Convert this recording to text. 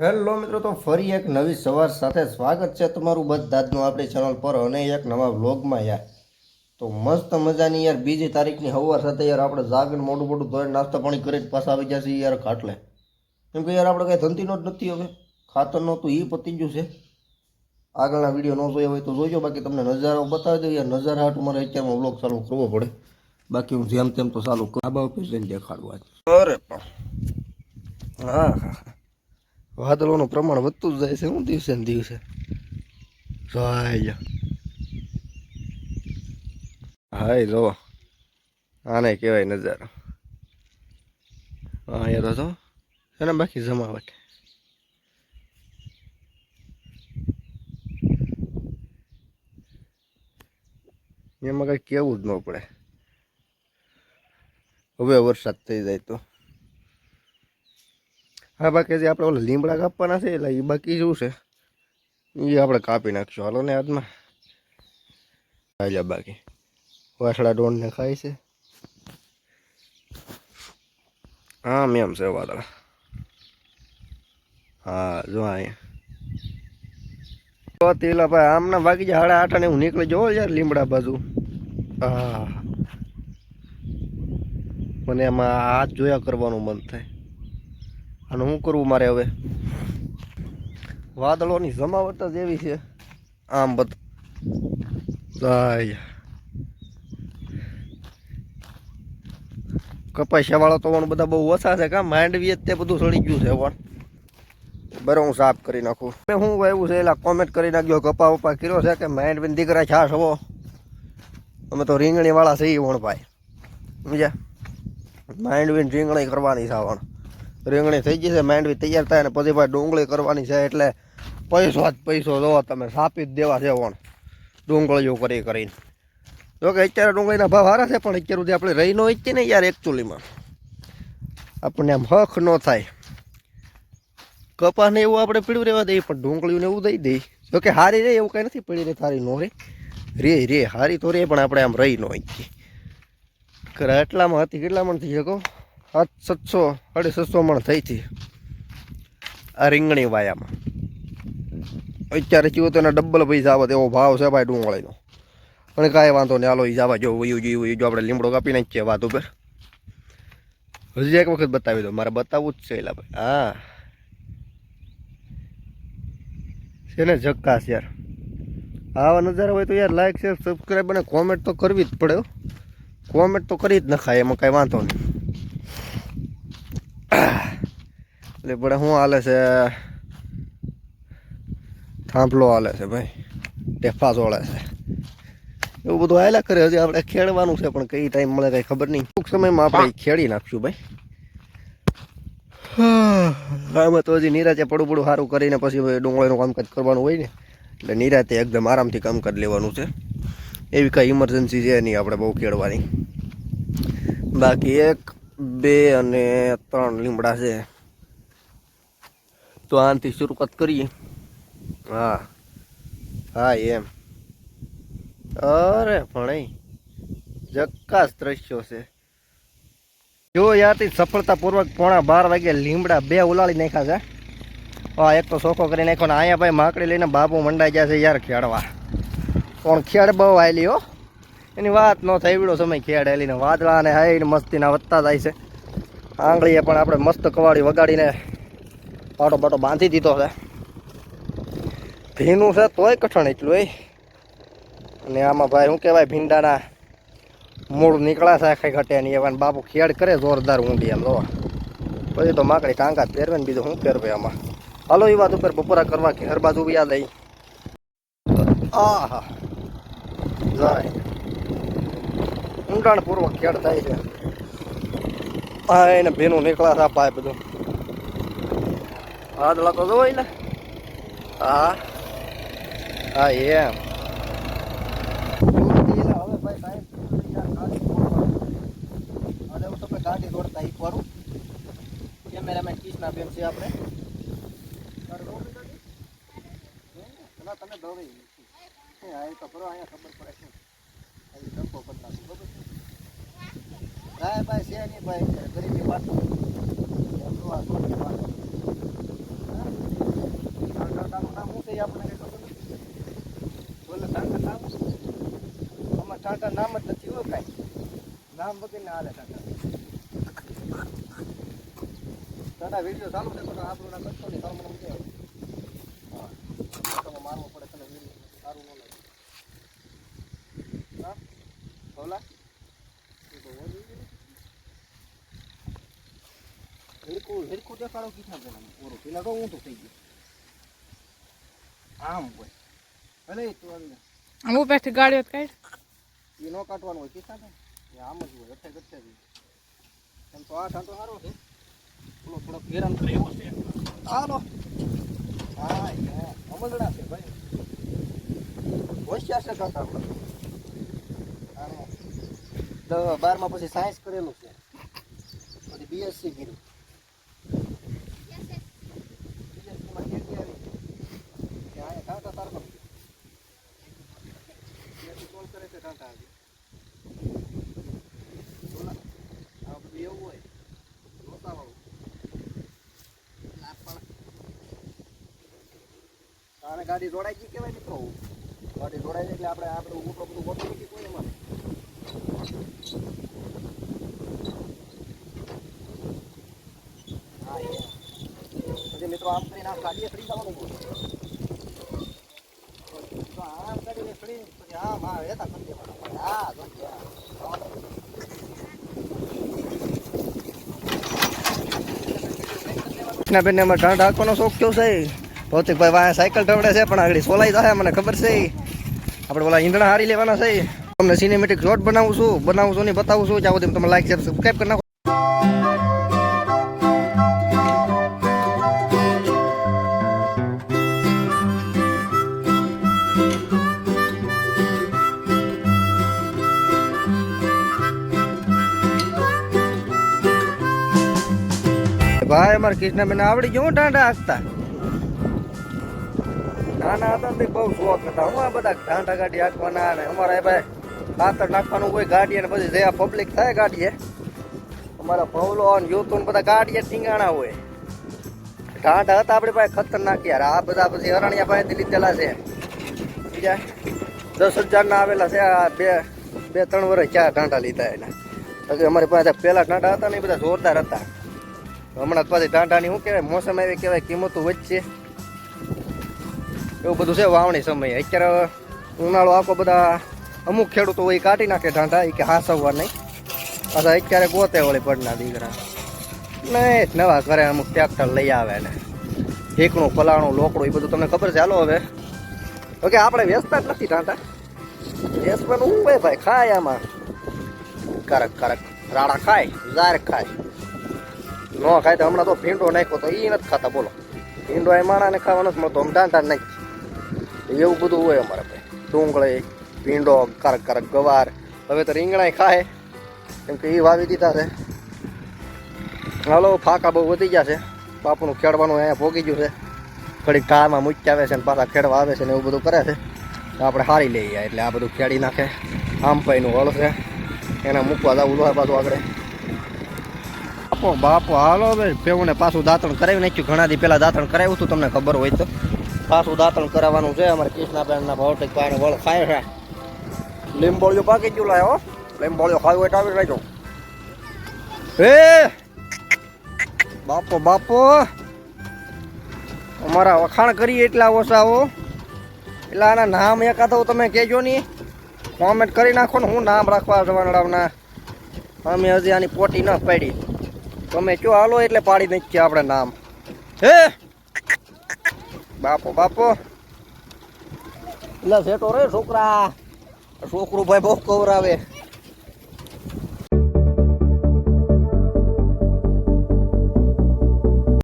Hello મિત્રો, તો ફરી એક નવી સવાર સાથે સ્વાગત છે તમારું બધાનું આપણી ચેનલ પર અને એક નવા વ્લોગમાં યાર. તો મસ્ત મજાની યાર, બીજી તારીખની સવાર સાથે યાર આપણે જાગીને મોટું મોટું ધોઈને નાસ્તા પાણી કરીને પાછા આવી જશે યાર ખાટલે. કેમ કે યાર, આપણે કાંઈ ધંધીનો જ નથી હવે. ખાતરનો તો એ પતી ગયું છે. આગળના વીડિયો ન જોયા હોય તો જોજો, બાકી તમને નજારો બતાવી દઉં. યાર, નજારા હાટું મારે અત્યારમાં વ્લોગ ચાલુ કરવો પડે. બાકી હું જેમ તેમ તો ચાલુ કરું. આ બાબુ જઈને દેખાડવા અરે હા હા. વાદળોનું પ્રમાણ વધતું જ જાય છે શું દિવસે ને દિવસે. જાય હાય, જો. આને કહેવાય નજારો. હા યાર તો એને બાકી જમાવટ. એમાં કઈ કેવું જ ન પડે. હવે વરસાદ થઈ જાય તો. હા, બાકી જે આપણે ઓલા લીમડા કાપવાના છે, એટલે એ બાકી શું છે. એ આપણે કાપી નાખશું. હાલો ને હાથમાં. હાલ્યા બાકી. વાસડા ડોણને ખાય છે. હા, મેમ છે વાદળા. હા, જો અહીંયા. તેલા ભાઈ, આમના બાકી હાડા આઠા અને હું નીકળી જવો યાર લીમડા બાજુ. હા મને એમાં હાથ જોયા કરવાનું મન થાય. અને શું કરવું મારે હવે? વાદળોની જમાવટ જ એવી છે. આમ બધું કપાસિયા વાળો તો બધા બહુ ઓછા છે, કા માંડવી જ તે બધું સડી ગયું છે વણ બરો હું સાફ કરી નાખું. મેં હું એવું છે, એલા કોમેન્ટ કરી નાખ્યો કપા વપા કર્યો છે કે માંડવી દીકરા છાશ હવો? અમે તો રીંગણી વાળા છીએ વણ ભાઈ. સમજ્યા? માંડવીને રીંગણી કરવાની છે વણ રીંગણી થઈ ગઈ છે, માંડવી તૈયાર થાય ને પછી ભાઈ ડુંગળી કરવાની છે એટલે પૈસો જ પૈસો જો તમે સાપી જ દેવા છે વણ ડુંગળીઓ કરી કરીને. જો કે અત્યારે ડુંગળીના ભાવ સારા છે, પણ અત્યાર સુધી આપણે રહી ન હોય ને યાર એકચુલીમાં. આપણને આમ હક ન થાય. કપાસને એવું આપણે પીળું રહેવા દઈએ, પણ ડુંગળીઓને એવું દઈ દઈ જોકે હારી રે એવું કાંઈ નથી પડી રે તારી નો રે રે રે, હારી તો રે પણ આપણે આમ રહી ન એટલામાં હતી, કેટલામાં થઈ શકો? સાત સાતસો સાડી સાતસો મણ થઈ હતી. આ રીંગણી વાયામાં. અત્યારે ચીવો તો એના ડબલ પૈસા આવે એવો ભાવ છે ભાઈ ડુંગળીનો. પણ કાંઈ વાંધો નહીં, હાલો એ જવા જો, વયું જો જો આપણે લીમડો કાપી નાખીએ વાત ઉપર. હજી એક વખત બતાવી દો મારે બતાવવું જ છે એલા ભાઈ. હા. છે ને જક્કાસ યાર. આવા નજારા હોય તો યાર લાઈક શેર સબસ્ક્રાઈબ અને કોમેન્ટ તો કરવી જ પડે કોમેન્ટ તો કરી જ નખાય, એમાં કાંઈ વાંધો નહીં. એટલે પણ શું હાલે છે? થાંભલો હાલે છે ભાઈ. ટેફા જોડે છે. એવું બધું હાલ્યા કરે હજી આપણે ખેડવાનું છે પણ કઈ ટાઈમ મળે કઈ ખબર નહીં. ટૂંક સમયમાં આપણે ખેડી નાખશું ભાઈ. આમાં તો હજી નિરાતે પડું પડું સારું કરીને પછી ડુંગળીનું કામકાજ કરવાનું હોય ને એટલે નિરાતે એકદમ આરામથી કામકાજ લેવાનું છે. એવી કાંઈ ઇમરજન્સી છે નહીં આપણે બહુ ખેડવાની. બાકી એક બે અને ત્રણ લીમડા છે. તો આનાથી શરૂઆત કરીએ. હા. હા, એમ. અરે ભણાઈ જક્કાસ દ્રશ્યો છે. જો યારથી સફળતાપૂર્વક પોણા બાર વાગે લીમડા બે ઉલાળી નાખ્યા છે. હા, એક તો સોખો કરી નાખ્યો ને અહીંયા ભાઈ માકડી લઈને બાપુ મંડાઈ ગયા છે યાર ખેડવા. પણ ખેડ બહુ આવેલી હો. એની વાત ન થઈ વિડો સમય ખેડ આવેલી ને વાદળા ને હાઈ ને મસ્તીના વધતા જાય છે. આંગળીએ પણ આપણે મસ્ત કવાડી વગાડીને પાટો પાટો બાંધી દીધો છે. ભીનું છે તોય કઠણ એટલું એ અને આમાં ભાઈ શું કહેવાય, ભીંડાના મૂળ નીકળ્યા છે આખે ઘટે નહીં એવા બાપુ ખેડ કરે જોરદાર ઊંડી એમ જોવા પછી તો માકડી કાંકા પહેરવે ને બીજું શું પહેરવે આમાં. હાલો એ વાત ઉપર બપોરા કરવા ઘેર બાજુ બી યાદ આવી આહા. ઊંડાણ પૂર્વક ખેડ થાય છે. હા એને ભીનું નીકળ્યા છે પાય બધું. હાદલા તો જોવાય ને હા હા એમ ગાડી દોડતા એ વાળું કેમેરામેન કિસના બેન છે આપણે તમે દોડી હા, એ તો બરો અહીંયા ખબર પડે છે અહીં ધક્કો બરોબર ભાઈ ભાઈ છે નહીં ભાઈ. ગરીબી વાત ટાટા નામ જ નથી હોય કાંઈ નામ વગર ના હાલે ટાટા ટાટા વીડિયો ચાલુ છે પણ આપણું ના કરશો ને તારું મને હા મારવો પડે તને સારું ન લાગે હા? બોલા એ તો હોય નહીં. હિરકું દેખાડો કીધા પેલા ઓરો પેલા તો ઊંધો થઈ ગયું આમ હોય ભલે તું અંદર આમ ઉપરથી ગાડીઓ કાઢ એ નો કાઢવાનું હોય કીધા ને એ આમ જ હોય અઠે ગઠે જ એમ તો આ કાંટો સારો છે થોડો થોડોક હેરાન કરે એવો છે હાલો હા અમલડા છે ભાઈ હોશિયાર છે કાંટા આપણે બારમાં પછી સાયન્સ કરેલું છે પછી બીએસસી કર્યું BSc માં કેટી આવી કે આ ટાટા તારનો ત્યાંથી કોલ કરે છે ટાટા આજે બોલા આ બધું એવું હોય લોતાવાળું લાપણ આને ગાડી જોડાઈ ગઈ કેવાય મિત્રો ગાડી જોડાઈ એટલે આપણે આપણે મોટો બધું ગોઠવી નથી કોઈ એમાં. પછી મિત્રો, આમ કરીને આ ગાડીએ ચડી જવાનું. તો આમ પછી આમ, હા હેતા કરી હા જો ત્યાં. ના બેન, એમાં ઢાંઢ હાંકવાનો શોખ કેવો છે? ભૌતિકભાઈ વાયા સાયકલ ઢવડે છે, પણ આગળ સોલાઈ જાય મને ખબર છે. આપણે ઓલા ઈંધણા હારી લેવાના છે. તમને સિનેમેટિક શોટ બનાવું છું બનાવું છું ને બતાવું છું. જ્યાં સુધી તમે લાઈક શેર સબસ્ક્રાઈબ કરી નાખો. ભાઈ, અમારે કૃષ્ણબેન આવડી ગયું દાંડા હાંકતા. નાના હતા ને બહુ શોખ હતા. હું આ બધા ઢાંઢા ગાડી હાંકવાના અને અમારે ભાઈ ખાતર નાખવાનું કોઈ ગાડી અને પછી જયા પબ્લિક થાય ગાડીએ. અમારા ભવલો અને યુવતો બધા ગાડીએ ટીંગાણા હોય. ઢાંઢા હતા આપણી પાસે ખતરનાક યાર. આ બધા પછી હરણિયા પાસેથી લીધેલા છે. બીજા દસ હજારના આવેલા છે. આ બે બે, ત્રણ વર્ષ ચાર ઢાંઢા લીધા એના. અમારી પાસે પેલા ઢાંઢા હતા ને એ બધા જોરદાર હતા. હમણાં પાછી ટાંટાની શું કહેવાય? મોસમ એવી કહેવાય કિંમતો વચ્ચે એવું બધું છે, વાવણી સમયે. અત્યારે ઉનાળો આખો બધા અમુક ખેડૂતો એ કાઢી નાખે ઢાંઢા, એ કે હાસવવા નહીં. પાછા અત્યારે ગોતે વળી પડના દીકરા. નહીં નવા ઘરે અમુક ટ્રેક્ટર લઈ આવે ને. ઠીકણું ફલાણું, લોકડું, એ બધું તમને ખબર છે? હાલો હવે. ઓકે, આપણે વેચતા જ નથી ટાંટા વેચવાનું શું ભાઈ? ખાય આમાં. કરક કરક. રાડા ખાય ઝાર ખાય. ન ખાય તો હમણાં તો ભીંડો નાખ્યો તો એ નથી ખાતા, બોલો. ભીંડો એ માણાને ખાવાનો જ મળતો આમ ટાંટા નાખી એવું બધું હોય અમારે ભાઈ. ડુંગળી, ભીંડો કરક કરક ગવાર. હવે તો રીંગણાય ખાય. કેમ કે એ વાવી દીધા છે. હાલો, ફાકા બહુ વધી ગયા છે. બાપુનું ખેડવાનું અહીંયા ભોગી ગયું છે. ઘડી ઢાળમાં મૂકી આવે છે ને પાછા ખેડવા આવે છે ને એવું બધું કરે છે. આપણે હારી લઈએ એટલે આ બધું ખેડી નાખે. આમ પાઈનું હળ છે. એને મૂકવા જવું હોય પાછું આગળ. બાપો બાપો, હાલો હવે પેવુંને પાછું દાંતણ કરાવી નાખ્યું. ઘણા દી પહેલાં દાંતણ કરાવ્યું હતું, તમને ખબર હોય તો. પાછું દાંતણ કરાવવાનું છે. અમારે કૃષ્ણાબેનના ભૌતિક પાણી વળ ખાય છે. લીંબોળિયો પાકી ગયું લાયો હો. લીંબોળિયો ખાવી એટલે આવી રહેજો. હે બાપો બાપો! અમારા વખાણ કરીએ એટલા ઓછા હો. એટલે આના નામ એકાદો તમે કહેજો નહીં કોમેન્ટ કરી નાખો ને હું નામ રાખવા જવાના અમે હજી આની પોટી ન પાડી. તમે કયો હાલો એટલે પાડી નાખીએ આપણે નામ. હે બાપો બાપો. એટલે સેટો રે છોકરા. છોકરું ભાઈ બહુ કવરાવે.